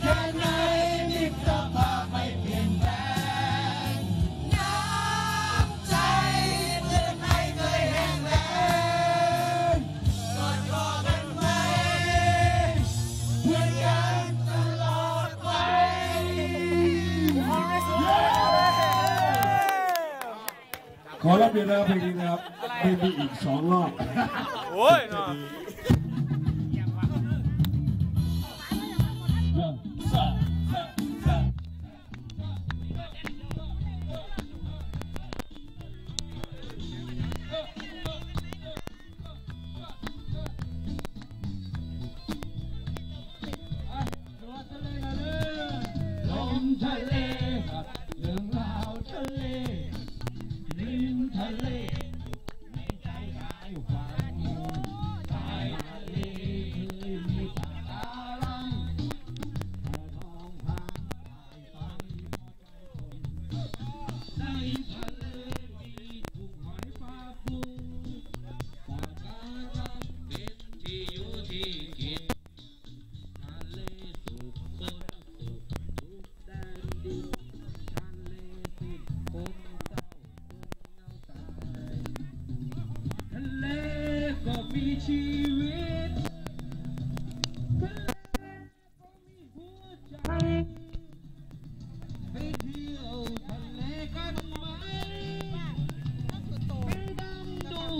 แค่ไหนมิตรภาพไม่เปลี่ยนแปลงน้ำใจเพื่อนไม่เคยแห้งแล้งกอดกันไว้เพื่อนกันตลอดไปขอรับเรียนนะครับเพลงนี้นะครับไม่มีอีกสองรอบ โอ้ยนะ Hallelujah.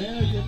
Yeah,